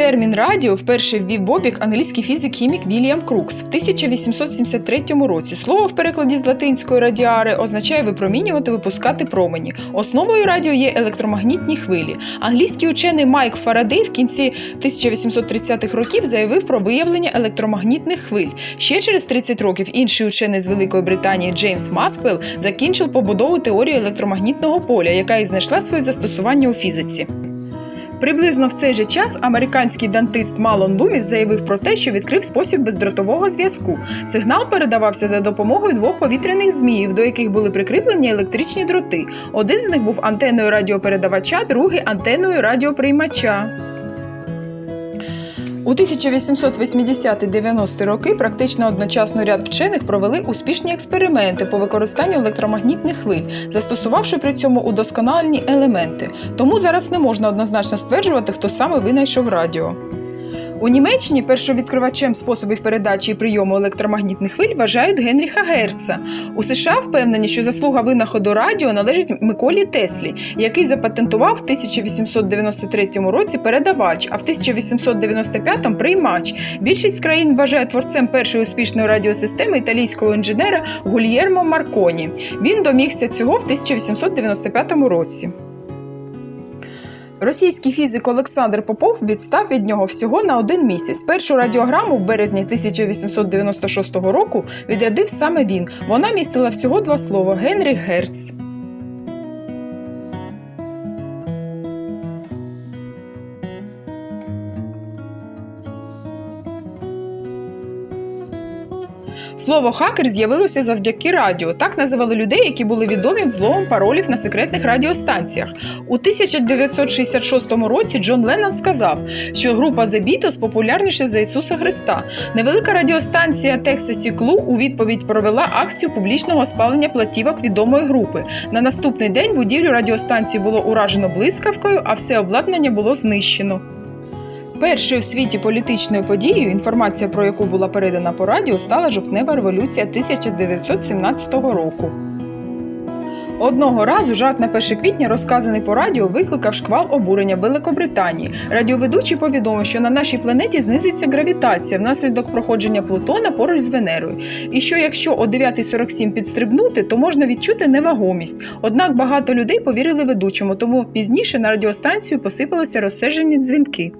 Термін радіо вперше ввів в обіг англійський фізик-хімік Вільям Крукс в 1873 році. Слово в перекладі з латинської радіари означає випромінювати, випускати промені. Основою радіо є електромагнітні хвилі. Англійський учений Майк Фарадей в кінці 1830-х років заявив про виявлення електромагнітних хвиль. Ще через 30 років інший учений з Великої Британії Джеймс Масквелл закінчив побудову теорії електромагнітного поля, яка і знайшла своє застосування у фізиці. Приблизно в цей же час американський дантист Малон Луміс заявив про те, що відкрив спосіб бездротового зв'язку. Сигнал передавався за допомогою двох повітряних зміїв, до яких були прикріплені електричні дроти. Один з них був антеною радіопередавача, другий антеною радіоприймача. У 1880-90 роки практично одночасно ряд вчених провели успішні експерименти по використанню електромагнітних хвиль, застосувавши при цьому удосконалені елементи. Тому зараз не можна однозначно стверджувати, хто саме винайшов радіо. У Німеччині першовідкривачем способів передачі і прийому електромагнітних хвиль вважають Генріха Герца. У США впевнені, що заслуга винаходу радіо належить Миколі Теслі, який запатентував в 1893 році передавач, а в 1895 приймач. Більшість країн вважає творцем першої успішної радіосистеми італійського інженера Гульєрмо Марконі. Він домігся цього в 1895 році. Російський фізик Олександр Попов відстав від нього всього на один місяць. Першу радіограму в березні 1896 року відрядив саме він. Вона містила всього два слова Генрі Герц. Слово хакер з'явилося завдяки радіо. Так називали людей, які були відомі взломом паролів на секретних радіостанціях. У 1966 році Джон Леннон сказав, що група The Beatles популярніша за Ісуса Христа. Невелика радіостанція Texas Clue у відповідь провела акцію публічного спалення платівок відомої групи. На наступний день будівлю радіостанції було уражено блискавкою, а все обладнання було знищено. Першою в світі політичною подією, інформація про яку була передана по радіо, стала жовтнева революція 1917 року. Одного разу жарт на 1 квітня, розказаний по радіо, викликав шквал обурення Великобританії. Радіоведучий повідомив, що на нашій планеті знизиться гравітація внаслідок проходження Плутона поруч з Венерою. І що якщо о 9.47 підстрибнути, то можна відчути невагомість. Однак багато людей повірили ведучому, тому пізніше на радіостанцію посипалися розсержені дзвінки.